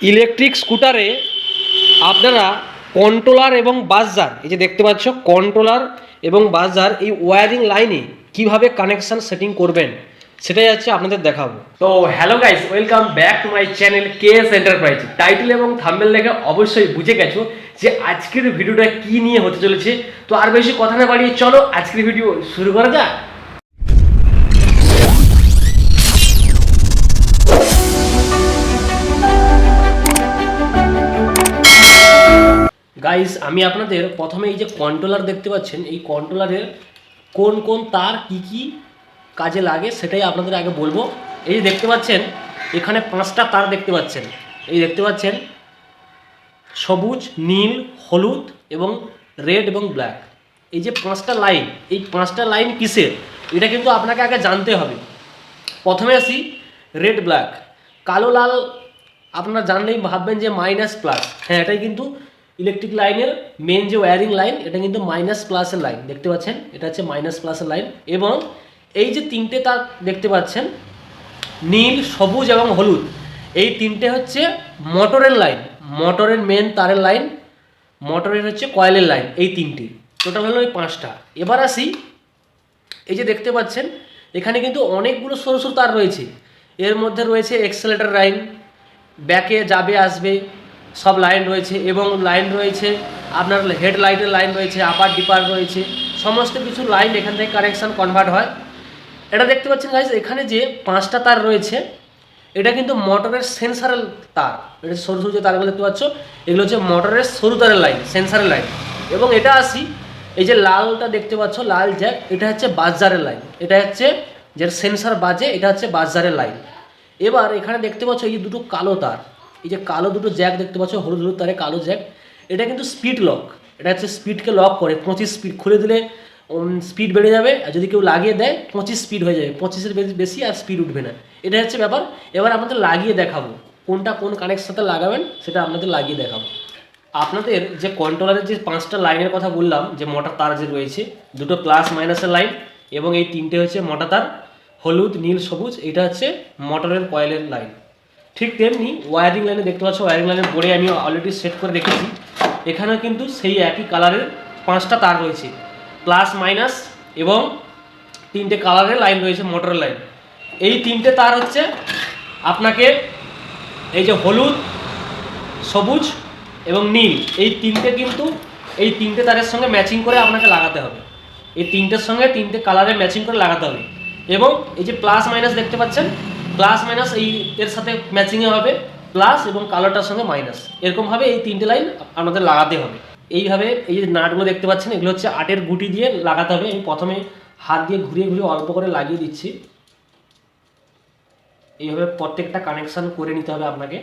Electric স্কুটারে আপনারা controller এবং বাজার এই যে দেখতে পাচ্ছ কন্ট্রোলার এবং বাজার এই ওয়্যারিং লাইনে কীভাবে কানেকশন সেটিং করবেন, সেটাই হচ্ছে আপনাদের দেখাবো। তো hello guys welcome back to my channel K S enterprise title এবং থাম্বেল দেখে অবশ্যই বুঝে গেছো যে আজকের ভিডিওটা কি নিয়ে হতে চলেছে। তো আর বেশি কথা না বাড়িয়ে চলো, আজকের ভিডিও শুরু করা যাক। গাইস আমি আপনাদের প্রথমে এই যে কন্ট্রোলার দেখতে পাচ্ছেন, এই কন্ট্রোলারের কোন কোন তার কি কি কাজে লাগে সেটাই আপনাদের আগে বলব। এই যে দেখতে পাচ্ছেন, এখানে পাঁচটা তার দেখতে পাচ্ছেন। এই দেখতে পাচ্ছেন, সবুজ, নীল, হলুদ এবং রেড এবং ব্ল্যাক। এই যে পাঁচটা লাইন, এই পাঁচটা লাইন কিসের? এটা কিন্তু আপনাকে আগে জানতে হবে। প্রথমে আসি, রেড, ব্ল্যাক। কালো, লাল, আপনারা জানলেই ভাববেন যে মাইনাস, প্লাস। হ্যাঁ এটাই কিন্তু ইলেকট্রিক লাইনের মেন যে ওয়্যারিং লাইন এটা কিন্তু মাইনাস প্লাসের লাইন দেখতে পাচ্ছেন? এটা হচ্ছে মাইনাস প্লাসের লাইন এবং এই যে তিনটে তার দেখতে পাচ্ছেন, নীল, সবুজ এবং হলুদ, এই তিনটে হচ্ছে মোটরের লাইন মোটরের মেন তারের লাইন মোটরের হচ্ছে কয়েলের লাইন এই তিনটি। টোটাল হলো এই পাঁচটা। এবার আসি, এই যে দেখতে পাচ্ছেন, এখানে কিন্তু অনেকগুলো সরু সরু তার রয়েছে। এর মধ্যে রয়েছে এক্সেলেটার লাইন ব্যাকে যাবে, আসবে সব লাইন রয়েছে এবং লাইন রয়েছে, আপনার হেডলাইটের লাইন রয়েছে আপার ডিপার রয়েছে, সমস্ত কিছু লাইন এখান থেকে কানেকশান কনভার্ট হয়। এটা দেখতে পাচ্ছেন গাইজ এখানে যে পাঁচটা তার রয়েছে, এটা কিন্তু মোটরের সেন্সারের তার। এটা সরু সরু যে তারগুলো দেখতে পাচ্ছ, এগুলো হচ্ছে মোটরের সরু তারের লাইন সেন্সারের লাইন। এবং এটা আসি, এই যে লালটা দেখতে পাচ্ছ, লাল জ্যাক এটা হচ্ছে বাজারের লাইন। এটা হচ্ছে যে সেন্সার বাজে, এটা হচ্ছে বাজারের লাইন। এবার এখানে দেখতে পাচ্ছ, এই দুটো কালো তার। এই যে কালো দুটো জ্যাক দেখতে পাচ্ছ, হলুদ হলুদ তারে কালো জ্যাক এটা কিন্তু স্পিড লক এটা হচ্ছে স্পিডকে লক করে, পঁচিশ স্পিড খুলে দিলে স্পিড বেড়ে যাবে, আর যদি কেউ লাগিয়ে দেয়, পঁচিশ স্পিড হয়ে যাবে। পঁচিশের বেশি- আর স্পিড উঠবে না। এটা হচ্ছে ব্যাপার। এবার আপনাদের লাগিয়ে দেখাবো। কোনটা কোন কানেক্ট সাথে লাগাবেন, সেটা আপনাদের লাগিয়ে দেখাবো। আপনাদের যে কন্ট্রোলারের যে পাঁচটা লাইনের কথা বললাম, যে মোটর তার যে রয়েছে, দুটো প্লাস মাইনাসের লাইন এবং এই তিনটে হচ্ছে মোটর তার, হলুদ, নীল, সবুজ, এটা হচ্ছে মোটরের কয়েলের লাইন ঠিক তেমনি ওয়ারিং লাইনে দেখতে পাচ্ছ ওয়ারিং লাইনের বোর্ডে আমি অলরেডি সেট করে রেখেছি। এখানে কিন্তু সেই একই কালারের পাঁচটা তার রয়েছে। প্লাস মাইনাস এবং তিনটে কালারের লাইন রয়েছে মোটর লাইন এই তিনটে তার হচ্ছে আপনাকে এই যে হলুদ, সবুজ এবং নীল, এই তিনটে কিন্তু, এই তিনটে তারের সঙ্গে ম্যাচিং করে আপনাকে লাগাতে হবে। এই তিনটের সঙ্গে তিনটে কালারে ম্যাচিং করে লাগাতে হবে। এবং এই যে প্লাস মাইনাস দেখতে পাচ্ছেন প্লাস মাইনাস এই এর সাথে ম্যাচিংয়ে হবে প্লাস এবং কালারটার সঙ্গে মাইনাস এরকমভাবে এই তিনটে লাইন আপনাদের লাগাতে হবে। এইভাবে এই যে নাটগুলো দেখতে পাচ্ছেন, এগুলো হচ্ছে আটের গুটি দিয়ে লাগাতে হবে। আমি প্রথমে হাত দিয়ে ঘুরিয়ে ঘুরিয়ে অল্প করে লাগিয়ে দিচ্ছি। এইভাবে প্রত্যেকটা কানেকশন করে নিতে হবে আপনাকে।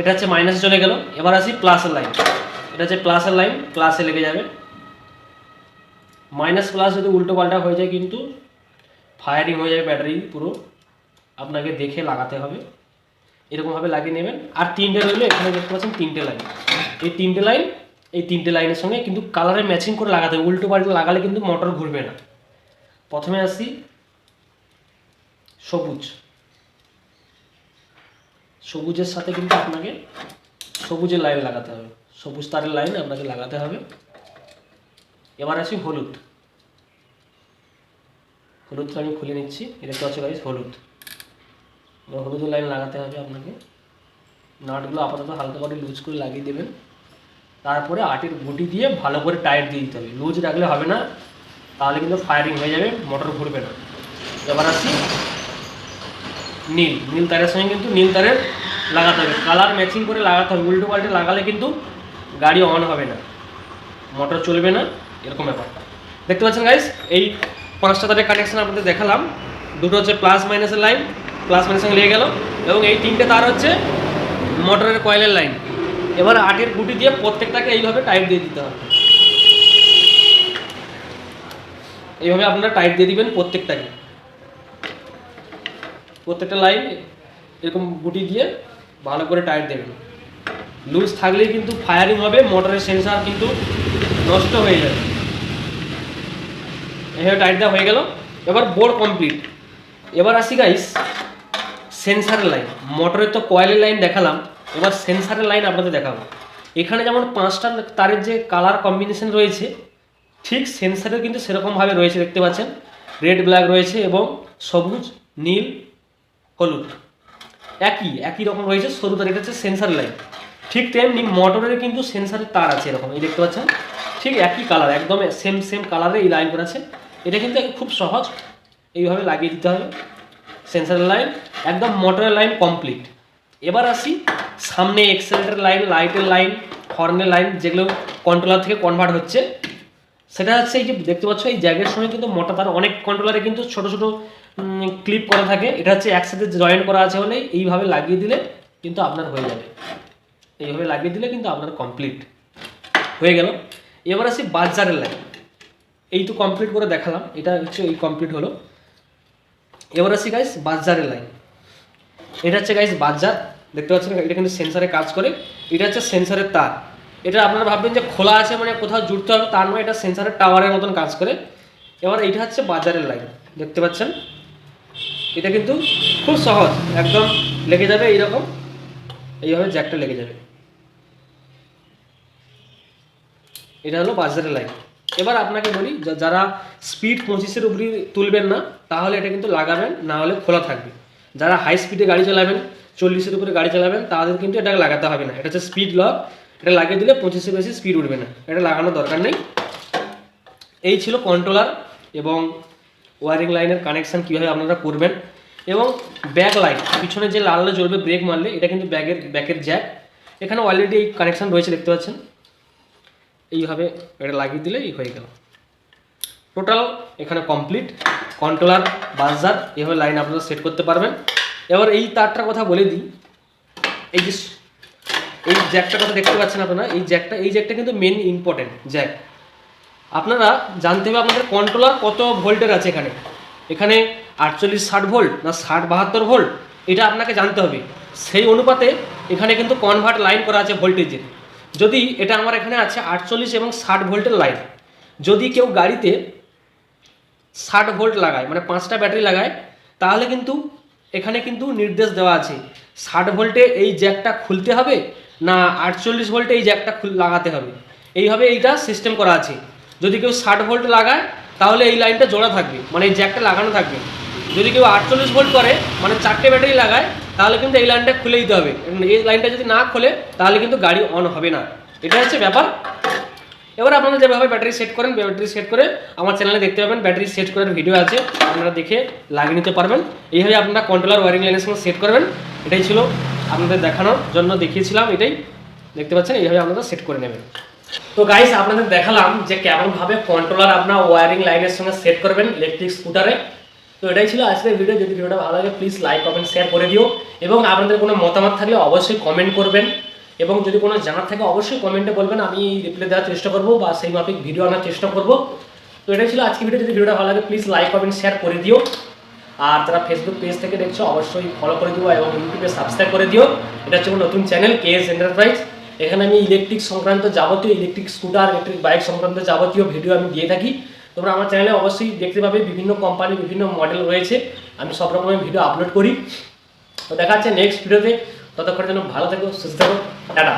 এটা হচ্ছে মাইনাস চলে গেল। এবার আসি প্লাসের লাইন এটা হচ্ছে প্লাসের লাইন প্লাসে লেগে যাবে। মাইনাস প্লাস যদি উল্টো পাল্টা হয়ে যায় কিন্তু ফায়ারিং হয়ে যাবে ব্যাটারি পুরো। আপনাকে দেখে লাগাতে হবে। এরকমভাবে লাগিয়ে নেবেন। আর তিনটে রইল, এখানে দেখতে পাচ্ছেন তিনটে লাইন এই তিনটে লাইন এই তিনটে লাইনের সঙ্গে কিন্তু কালারে ম্যাচিং করে লাগাতে হবে। উল্টো পাল্টা লাগালে কিন্তু মোটর ঘুরবে না। প্রথমে আসি সবুজ। সবুজের সাথে কিন্তু আপনাকে সবুজের লাইন লাগাতে হবে। সবুজ তারের লাইন আপনাকে লাগাতে হবে। এবার আসি হলুদ। হলুদটা আমি খুলে নিচ্ছি। এটা তো আছে গাইস হলুদ। হলুদের লাইন লাগাতে হবে আপনাকে। নাটগুলো আপাতত হালকা করে লুজ করে লাগিয়ে দেবেন। তারপরে আটের গুটি দিয়ে ভালো করে টাইট দিয়ে দিতে হবে। লুজ রাখলে হবে না। তাহলে কিন্তু ফায়ারিং হয়ে যাবে, মোটর ঘুরবে না। এবার আসি নীল। নীল তারের সঙ্গে কিন্তু নীল তারের লাগাতে হবে। কালার ম্যাচিং করে লাগাতে হবে। উল্টো পাল্টে লাগালে কিন্তু গাড়ি অন হবে না। মোটর চলবে না। এরকম ব্যাপারটা। দেখতে পাচ্ছেন গাইস এই পাঁচটা তারের কানেকশন আপনাদের দেখালাম। দুটো হচ্ছে প্লাস মাইনাসের লাইন প্লাস মাইনাস সঙ্গে লেগে গেল। এবং এই তিনটে তার হচ্ছে মোটরের কয়েলের লাইন এবার আটের গুটি দিয়ে প্রত্যেকটাকে এইভাবে টাইট দিয়ে দিতে হবে। এইভাবে আপনারা টাইট দিয়ে দিবেন প্রত্যেকটাকে। প্রত্যেকটা লাইন এরকম গুটি দিয়ে ভালো করে টাইট দেবেন। লুজ থাকলেই কিন্তু ফায়ারিং হবে মোটরের সেন্সার কিন্তু নষ্ট হয়ে যাবে। এভাবে টাইট দেওয়া হয়ে গেল। এবার বোর্ড কমপ্লিট এবার আসি গাইস সেন্সারের লাইন মোটরের তো কয়েলের লাইন দেখালাম, এবার সেন্সারের লাইন আপনাদের দেখাবো। এখানে যেমন পাঁচটা তারের যে কালার কম্বিনেশন রয়েছে, ঠিক সেন্সারের কিন্তু সেরকমভাবে রয়েছে, দেখতে পাচ্ছেন। রেড ব্ল্যাক রয়েছে এবং সবুজ, নীল, হলুদ। একই একই রকম রয়েছে, সরু তার এটা হচ্ছে সেন্সার লাইন ঠিক তেমনি মোটরের কিন্তু সেন্সারের তার আছে এরকম, এই দেখতে পাচ্ছেন? ঠিক একই কালার একদম সেম সেম কালারে এই লাইন করা আছে। এটা কিন্তু খুব সহজ। এইভাবে লাগিয়ে দিতে হবে। সেন্সারের লাইন একদম মোটরের লাইন কমপ্লিট এবার আসি সামনে এক্সেলেটার লাইন লাইটের লাইন হর্নের লাইন যেগুলো কন্ট্রোলার থেকে কনভার্ট হচ্ছে। সেটা হচ্ছে এই যে দেখতে পাচ্ছ, এই জ্যাগের সময় কিন্তু মোটা তার অনেক কন্ট্রোলারে কিন্তু ছোট ছোট ক্লিপ করা থাকে। এটা হচ্ছে একসাথে জয়েন করা আছে বলে এইভাবে লাগিয়ে দিলে কিন্তু আপনার হয়ে যাবে। এইভাবে লাগিয়ে দিলে কিন্তু আপনার কমপ্লিট হয়ে গেল। এবার আসি বাজারের লাইন এই তো কমপ্লিট করে দেখালাম। এটা হচ্ছে এই কমপ্লিট হলো। এবার আসি গাইস বাজারের লাইন এটা হচ্ছে গাইস বাজার। দেখতে পাচ্ছেন, এটা কিন্তু সেন্সারে কাজ করে। এটা হচ্ছে সেন্সারের তার। এটা আপনারা ভাববেন যে খোলা আছে মানে কোথাও জুড়তে হবে, তার নয় এটা সেন্সারের টাওয়ারের মতন কাজ করে। এবার এইটা হচ্ছে বাজারের লাইন দেখতে পাচ্ছেন? এটা কিন্তু খুব সহজ, একদম লেগে যাবে এইরকম। এইভাবে জ্যাকটা লেগে যাবে। এটা হলো বাজারের লাইন এবার আপনাকে বলি যারা স্পিড পঁচিশের উপরে তুলবেন না, তাহলে এটা কিন্তু লাগাবেন, না হলে খোলা থাকবে। যারা হাই স্পিডে গাড়ি চালাবেন, চল্লিশের উপরে গাড়ি চালাবেন, তাদের কিন্তু এটা লাগাতে হবে না। এটা হচ্ছে স্পিড লক এটা লাগিয়ে দিলে পঁচিশের বেশি স্পিড উঠবে না। এটা লাগানোর দরকার নেই। এই ছিল কন্ট্রোলার এবং ওয়ারিং লাইনের কানেকশান কীভাবে আপনারা করবেন এবং ব্যাক লাইট পিছনে যে লাল জ্বলবে ব্রেক মারলে, এটা কিন্তু ব্যাগের ব্যাকের জ্যাক এখানে অলরেডি এই কানেকশান রয়েছে, দেখতে পাচ্ছেন। এইভাবে এটা লাগিয়ে দিলেই হয়ে গেল। টোটাল এখানে কমপ্লিট কন্ট্রোলার বাজার এভাবে লাইন আপনারা সেট করতে পারবেন। এবার এই তারটার কথা বলে দিই। এই যে এই জ্যাকটার কথা দেখতে পাচ্ছেন আপনারা, এই জ্যাকটা এই জ্যাকটা কিন্তু মেন ইম্পর্টেন্ট জ্যাক আপনারা জানতে হবে আপনাদের কন্ট্রোলার কত ভোল্টের আছে এখানে। এখানে আটচল্লিশ ষাট ভোল্ট না ষাট বাহাত্তর ভোল্ট এটা আপনাকে জানতে হবে। সেই অনুপাতে এখানে কিন্তু কনভার্ট লাইন করা আছে ভোল্টেজের যদি এটা আমার এখানে আছে আটচল্লিশ এবং ষাট ভোল্টের লাইন, যদি কেউ গাড়িতে ষাট ভোল্ট লাগায় মানে পাঁচটা ব্যাটারি লাগায়, তাহলে কিন্তু এখানে কিন্তু নির্দেশ দেওয়া আছে, ষাট ভোল্টে এই জ্যাকটা খুলতে হবে না আটচল্লিশ ভোল্টে এই জ্যাকটা লাগাতে হবে। এইভাবে এইটা সিস্টেম করা আছে। যদি কেউ ষাট ভোল্ট লাগায়, তাহলে এই লাইনটা জোড়া থাকবে মানে এই জ্যাকটা লাগানো থাকবে। যদি কেউ আটচল্লিশ ভোল্ট করে মানে চারটে ব্যাটারি লাগায় তাহলে কিন্তু এই লাইনটা খুলে দিতে হবে। এই লাইনটা যদি না খোলে, তাহলে কিন্তু গাড়ি অন হবে না। এটা হচ্ছে ব্যাপার। এবার আপনারা যেভাবে ব্যাটারি সেট করেন, ব্যাটারি সেট করে আমার চ্যানেলে দেখতে পাবেন, ব্যাটারি সেট করার ভিডিও আছে, আপনারা দেখে লাগিয়ে নিতে পারবেন। এইভাবে আপনারা কন্ট্রোলার ওয়ারিং লাইনের সঙ্গে সেট করবেন। এটাই ছিল আপনাদের দেখানোর জন্য দেখিয়েছিলাম এটাই। দেখতে পাচ্ছেন, এইভাবে আপনারা সেট করে নেবেন। তো গাইস আপনাদের দেখালাম যে কেমনভাবে কন্ট্রোলার আপনার ওয়ারিং লাইনের সঙ্গে সেট করবেন ইলেকট্রিক স্কুটারে তো এটাই ছিল আজকের ভিডিও যদি ভিডিওটা ভালো লাগে প্লিজ লাইক কমেন্ট শেয়ার করে দিও। এবং আপনাদের কোনো মতামত থাকলে অবশ্যই কমেন্ট করবেন। এবং যদি কোনো জানার থাকে, অবশ্যই কমেন্টে বলবেন। আমি রিপ্লাই দেওয়ার চেষ্টা করব বা সেই মাফিক ভিডিও আনার চেষ্টা করব। তো এটাই ছিল আজকে ভিডিও যদি ভিডিওটা ভালো লাগে প্লিজ লাইক কমেন্ট শেয়ার করে দিও। আর যারা ফেসবুক পেজ থেকে দেখছ, অবশ্যই ফলো করে দিও এবং ইউটিউবে সাবস্ক্রাইব করে দিও। এটা হচ্ছে নতুন চ্যানেল কে এস এন্টারপ্রাইজ এখানে আমি ইলেকট্রিক সংক্রান্ত যাবতীয় ইলেকট্রিক স্কুটার ইলেকট্রিক বাইক সংক্রান্ত যাবতীয় ভিডিও আমি দিয়ে থাকি। তোমরা আমার চ্যানেলে অবশ্যই দেখতে পাবে বিভিন্ন কোম্পানি বিভিন্ন মডেল রয়েছে। আমি সব রকমের ভিডিও আপলোড করি। তো দেখা যাচ্ছে নেক্সট ভিডিওতে ততক্ষণের জন্য ভালো থেকো, সুস্থ থাকো। টাটা।